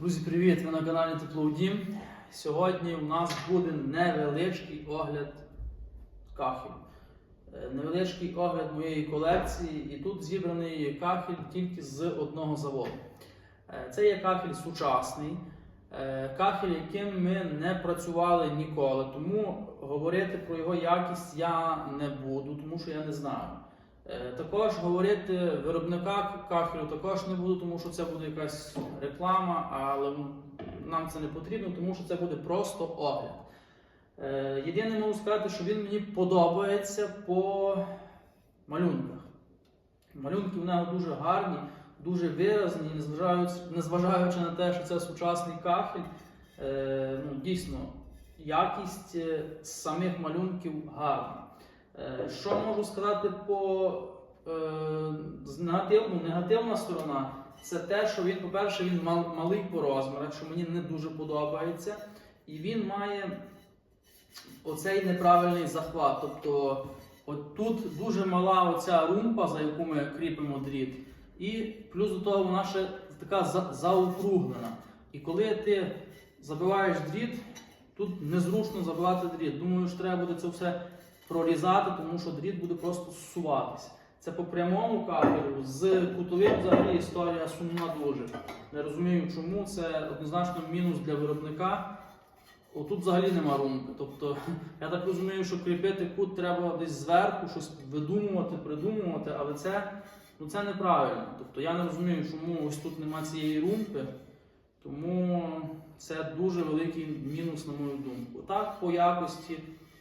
Друзі, привіт! Ви на каналі Теплоудім. Сьогодні у нас буде невеличкий огляд кахель. Е, Невеличкий огляд моєї колекції, і тут зібраний кахель тільки з одного заводу. Е, Це є кахель сучасний, е, кахель, яким ми не працювали ніколи. Тому говорити про його якість я не буду, тому що я не знаю. Е, Також говорити виробника кахелю також не буду, тому що це буде якась реклама, але нам це не потрібно, тому що це буде просто огляд. Е, Єдине можу сказати, що він мені подобається по малюнках. Малюнки в нього дуже гарні, дуже виразні, незважаючи, на те, що це сучасний кахель. е, Ну, дійсно, якість самих малюнків гарна. Е, Що можу сказати по е, негативну, негативна сторона, це те, що він, по-перше, він мал- малий по розмірах, що мені не дуже подобається. І він має оцей неправильний захват. Тобто от тут дуже мала оця румпа, за яку ми кріпимо дріт, і плюс до того вона ще така за-. І коли ти забиваєш дріт, тут незручно забивати дріт. Думаю, що треба буде це все прорізати, тому що дріт буде просто зсуватися. Це по прямому кабелю, з кутовим взагалі історія сумна дуже. Не розумію, чому це однозначно мінус для виробника. Отут взагалі нема румки. Тобто, я так розумію, що кріпити кут треба десь зверху, щось видумувати, придумувати, але це, ну, це неправильно. Тобто я не розумію, чому ось тут нема цієї румки. Тому це дуже великий мінус, на мою думку. Так, по якості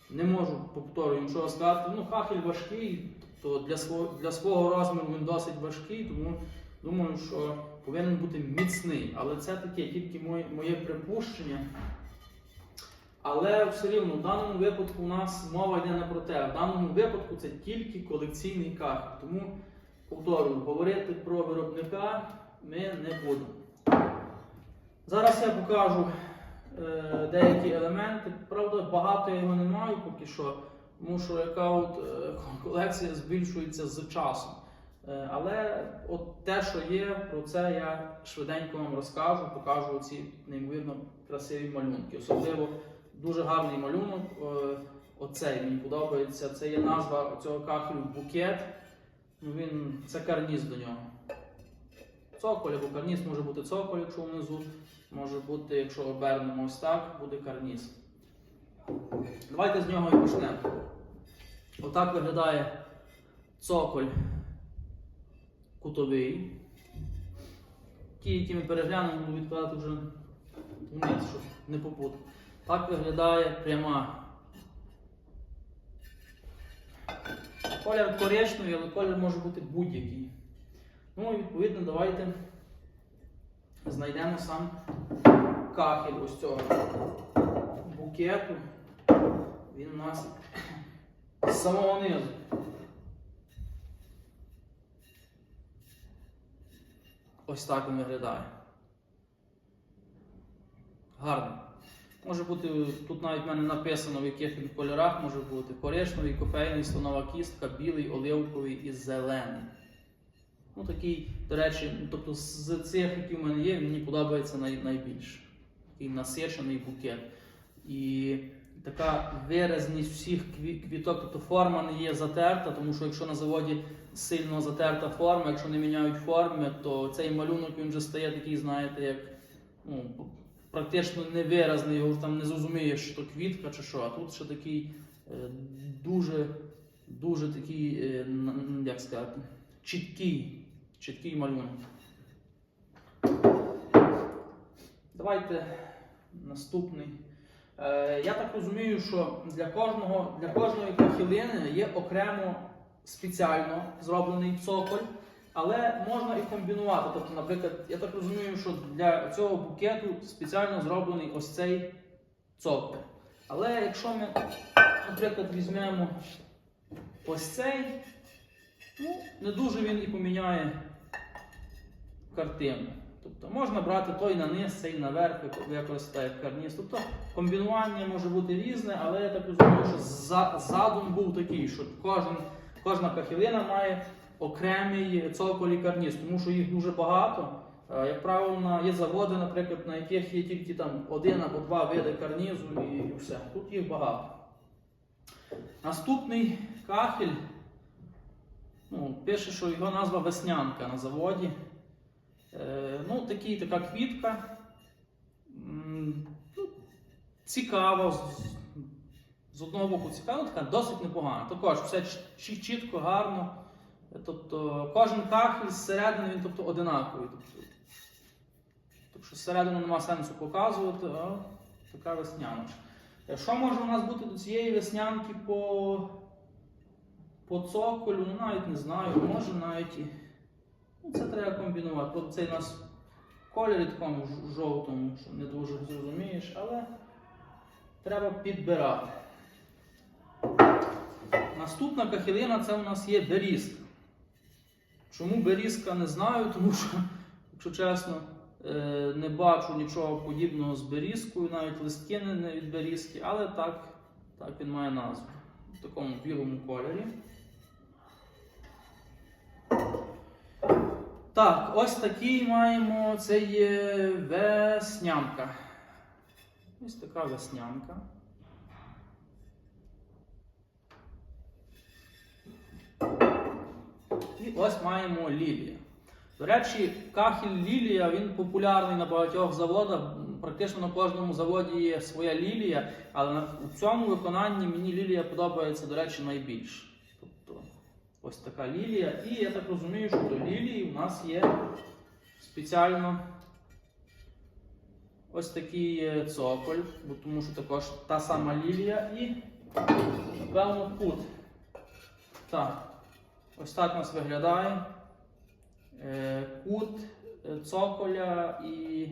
не можу повторюю нічого сказати. Ну, хахель важкий, тобто для свого, для свого розміру він досить важкий, тому думаю, що повинен бути міцний. Але це таке тільки моє, моє припущення. Але все рівно в даному випадку у нас мова йде не про те. В даному випадку це тільки колекційний кахель. Тому повторюю, говорити про виробника ми не будемо. Зараз я покажу деякі елементи. Правда, багато його не маю поки що, тому що яка е, колекція збільшується з часом. Е, але от те, що є, про це я швиденько вам розкажу, покажу ці неймовірно красиві малюнки. Особливо дуже гарний малюнок. е, Оцей мені подобається. Це є назва цього кахелю букет. Ну, він, це карніз до нього. Цоколь або карніз може бути цоколь, якщо внизу, може бути, якщо обернемо ось так, буде карніз. Давайте з нього і почнемо. Отак виглядає цоколь кутовий. Ті, які ми переглянемо, буду відкладати вже вниз, щоб не попутати. Так виглядає пряма. Колір коричневий, але колір може бути будь-який. Ну і відповідно давайте знайдемо сам кахель ось цього букету. Він у нас з самого низу. Ось так він виглядає. Гарно. Може бути, тут навіть в мене написано, в яких він кольорах може бути. Коричневий, кофейний, слонова кістка, білий, оливковий і зелений. Ну, такий, до речі, ну, тобто з цих, які в мене є, мені подобається най, найбільше. Такий насичений букет. І така виразність всіх квіток, тобто форма не є затерта, тому що якщо на заводі сильно затерта форма, якщо не міняють форми, то цей малюнок він вже стає такий, знаєте, як ну, практично невиразний, його там не зрозумієш, що то квітка чи що, а тут ще такий е, дуже, дуже такий, е, як сказати, чіткий, чіткий малюнок. Давайте наступний. Е, я так розумію, що для кожного, для кожної кахілини є окремо спеціально зроблений цоколь, але можна і комбінувати. Тобто, наприклад, я так розумію, що для цього букету спеціально зроблений ось цей цоколь. Але якщо ми, наприклад, візьмемо ось цей, ну, не дуже він і поміняє картину. Тобто можна брати той на низ, цей наверх, використати як карніз. Тобто комбінування може бути різне, але я так розумію, що задум був такий, що кожен, кожна кахілина має окремий цоколь і карніз, тому що їх дуже багато. Е, Як правило, є заводи, наприклад, на яких є тільки там один або два види карнізу і все. Тут їх багато. Наступний кахель. Ну, пише, що його назва веснянка на заводі. Е, ну, такий, така квітка. Ну, Цікава. з- одного боку цікава, така досить непогана. Також все чітко, гарно. Тобто кожен кахель зсередини він тобто, одинаковий. Тобто, що зсередину нема сенсу показувати, а така весняночка. Е, Що може у нас бути до цієї веснянки по, по цоколю? Ну навіть не знаю, може навіть і. Це треба комбінувати. Тобто цей у нас кольорі такому жовтому, що не дуже зрозумієш, але треба підбирати. Наступна кахилина це у нас є берізка. Чому берізка не знаю, тому що, якщо чесно, е, не бачу нічого подібного з берізкою, навіть листки не від берізки, але так, так він має назву. В такому білому кольорі. Так, ось такий маємо. Це є веснянка. Ось така веснянка. І ось маємо лілія. До речі, кахель лілія він популярний на багатьох заводах. Практично на кожному заводі є своя лілія, але у цьому виконанні мені лілія подобається, до речі, найбільше. Ось така лілія. І я так розумію, що до лілії у нас є спеціально ось такий е, цоколь, тому що також та сама лілія і, напевно, кут. Так. Ось так у нас виглядає е, кут е, цоколя і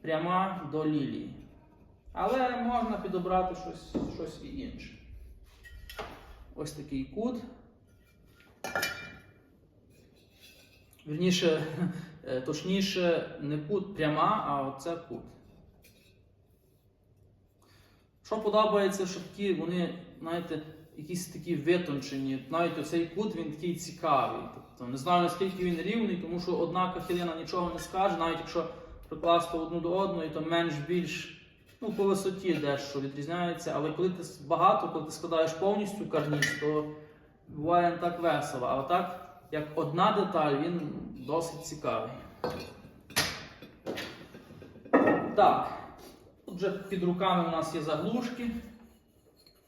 пряма до лілії. Але можна підобрати щось, щось інше. Ось такий кут. Вірніше, е, точніше, не кут пряма, а оце кут. Що подобається, що такі вони, знаєте, якісь такі витончені. Навіть оцей кут він такий цікавий. Тобто не знаю наскільки він рівний, тому що одна кахилина нічого не скаже, навіть якщо прикласти одну до одної, то менш-більш ну, по висоті дещо відрізняється. Але коли ти багато, коли ти складаєш повністю карніз, то буває не так весело. А отак, як одна деталь, він досить цікавий. Так, тут вже під руками у нас є заглушки.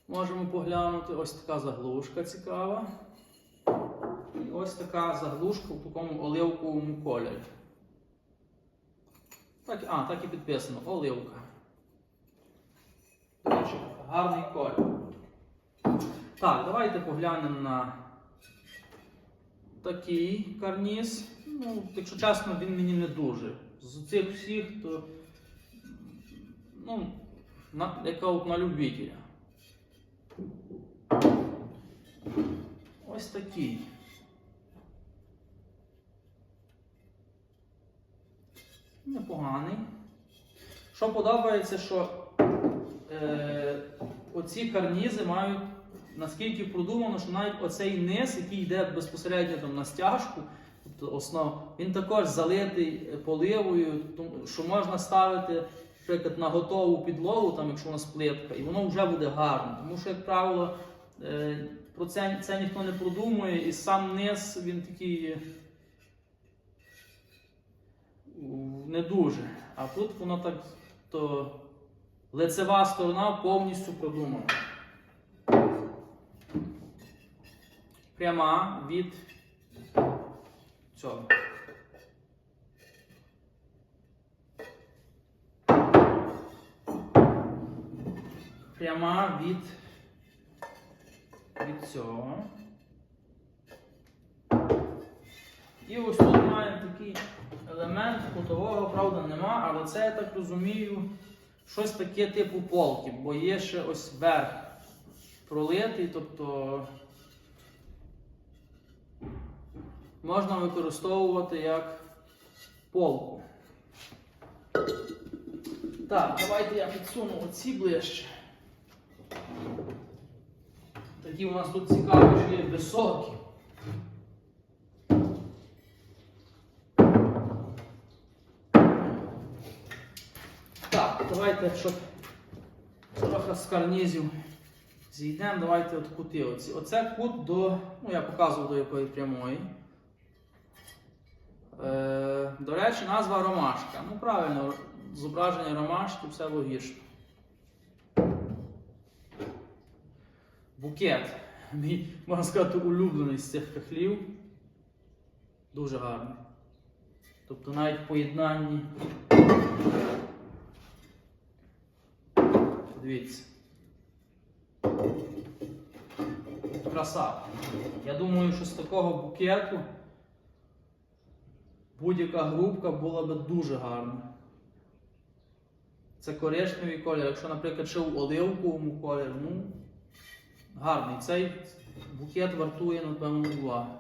Можемо поглянути. Ось така заглушка цікава. І ось така заглушка в такому оливковому кольорі. Так, а, так і підписано оливка. Гарний колір. Так, давайте поглянемо на такий карніз. Ну, якщо чесно, він мені не дуже. З цих всіх, то ну, на, яка от на любителя. Ось такий. Непоганий. Що подобається, що е, оці карнізи мають наскільки продумано, що навіть оцей низ, який йде безпосередньо там, на стяжку, тобто основ, він також залитий е, поливою, тому що можна ставити наприклад, на готову підлогу, там, якщо у нас плитка, і воно вже буде гарно. Тому що, як правило, е, про це, це ніхто не продумує, і сам низ він такий е, не дуже. А тут воно так, то лицева сторона повністю продумана. Пряма від цього. Пряма від, від цього. І ось тут маємо такий елемент, кутового, правда, нема, але це, я так розумію, щось таке типу полки, бо є ще ось верх пролитий, тобто можна використовувати як полку. Так, давайте я підсуну оці ближче. Такі у нас тут цікаві що є високі. Так, давайте, щоб трохи з карнізів зійдемо, давайте от кути. Оці. Оце кут до, ну я показував до якої прямої. Е, до речі, назва ромашка. Ну правильно, зображення ромашки, все логічно. Букет. Мій, можна сказати, улюблений з цих кахлів. Дуже гарний. Тобто навіть в поєднанні. Дивіться. Краса. Я думаю, що з такого букету будь-яка грубка була би дуже гарна. Це коричневий колір. Якщо, наприклад, ще в оливковому кольорі, ну, гарний. Цей букет вартує, напевно, уваги.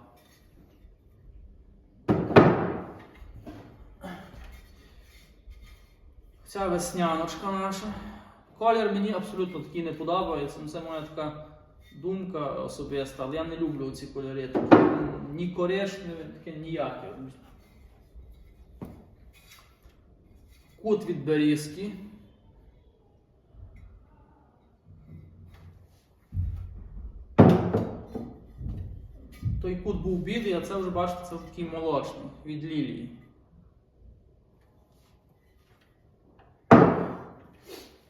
Ця весняночка наша. Колір мені абсолютно такий не подобається. Це моя така думка особиста, але я не люблю ці кольори. Ні коричневі, таке ніяке. Кут від берізки. Той кут був білий, а це вже бачите, це такий молочний від лілії.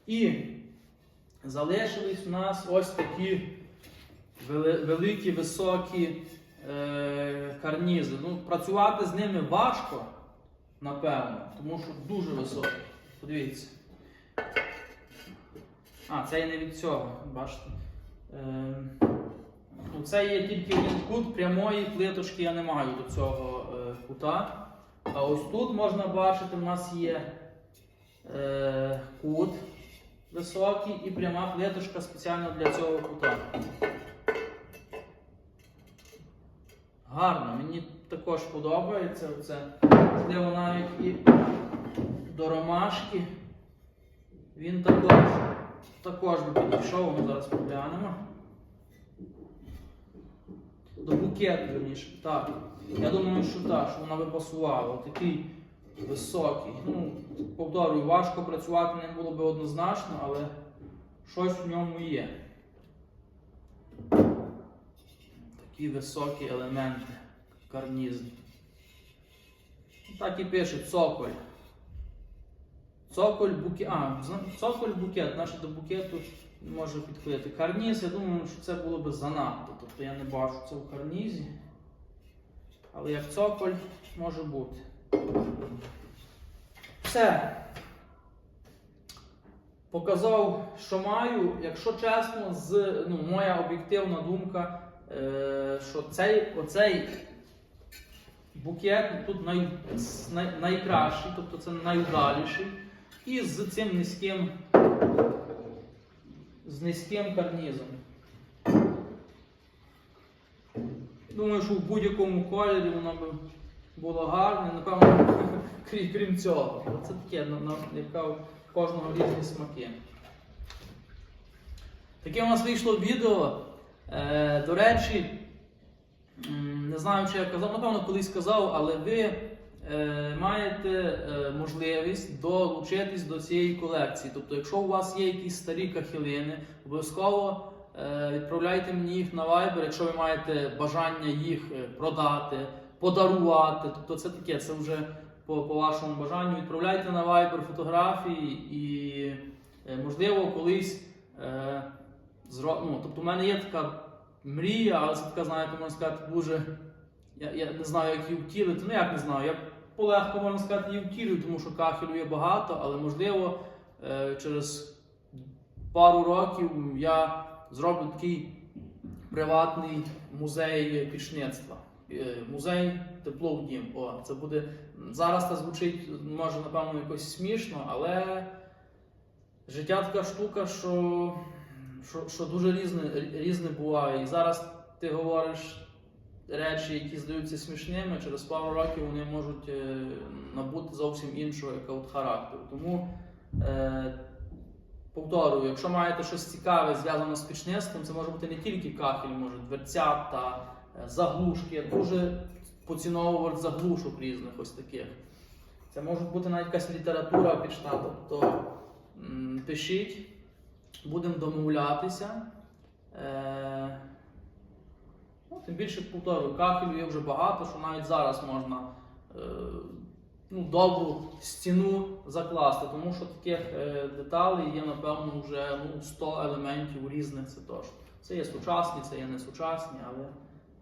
І залишились у нас ось такі великі, високі е, карнізи. Ну, працювати з ними важко, напевно, тому що дуже високі. Подивіться. А, це і не від цього, бачите. Е, це є тільки один кут прямої плиточки, я не маю до цього е, кута. А ось тут можна бачити, у нас є е, кут високий і пряма плиточка спеціально для цього кута. Гарно, мені також подобається це. Можливо, навіть і до ромашки. Він також, також би підійшов, ми зараз поглянемо. До букету, верніше. Так. Я думаю, що так, що вона би пасувала. Такий високий. Ну, повторюю, важко працювати ним було б однозначно, але щось в ньому є. Такі високі елементи, карнізні. Так і пише цоколь. Цоколь букет. А, цоколь букет, наше до букету може підходити. Карніз, я думаю, що це було б занадто. Тобто я не бачу це в карнізі. Але як цоколь може бути. Все. Показав, що маю. Якщо чесно, з, ну, моя об'єктивна думка, е, що цей, оцей букет тут най, най, найкращий, тобто це найвдаліший. І з цим низьким, з низьким карнізом. Думаю, що в будь-якому кольорі воно би було гарне, напевно, крім, крім цього. Це таке, яка у кожного різні смаки. Таке у нас вийшло відео. Е, до речі, не знаю, чи я казав, напевно, колись казав, але ви е, маєте е, можливість долучитись до цієї колекції. Тобто, якщо у вас є якісь старі кахілини, обов'язково е, відправляйте мені їх на Viber, якщо ви маєте бажання їх е, продати, подарувати. Тобто це таке, це вже по, по вашому бажанню. Відправляйте на Viber фотографії і, е, можливо, колись. Е, зро... ну, тобто, у мене є така мрія, але це така, знаєте, можна сказати, дуже. Я, я не знаю, як її втілити. Ну як не знаю, я полегко можна сказати, її втілюю, тому що кахелю є багато, але можливо е, через пару років я зроблю такий приватний музей пічництва. Е, Музей тепло в дім. О, це буде зараз це звучить, може, напевно, якось смішно, але життя така штука, що, що, що дуже різне, різне буває. І зараз ти говориш речі, які здаються смішними, через пару років вони можуть е, набути зовсім іншого якогось характеру. Тому е, повторюю, якщо маєте щось цікаве зв'язане з пічництвом, це може бути не тільки кахель, може дверцята, е, заглушки. Я дуже поціновувач заглушок різних ось таких. Це може бути навіть якась література пічна, тобто Пишіть, будемо домовлятися. Е, ну, тим більше повторюю, кахелю є вже багато, що навіть зараз можна е, ну, добру стіну закласти, тому що таких е, деталей є, напевно, вже ну, 100 елементів різних. Це точно. Це є сучасні, це є не сучасні, але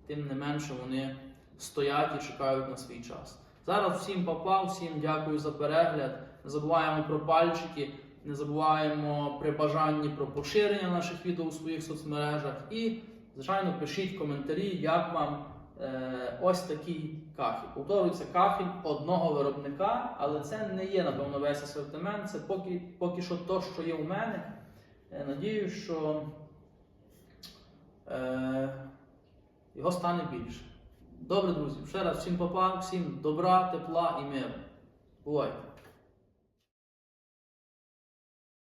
тим не менше вони стоять і чекають на свій час. Зараз всім папа, всім дякую за перегляд. Не забуваємо про пальчики, не забуваємо при бажанні про поширення наших відео у своїх соцмережах. І, звичайно, пишіть коментарі, як вам е, ось такий кафель. Повторюється кафель одного виробника, але це не є, напевно, весь асортимент. Це поки, поки що то, що є у мене. Е, надію, що е, його стане більше. Добре, друзі, ще раз всім папа, всім добра, тепла і миру. Бувайте!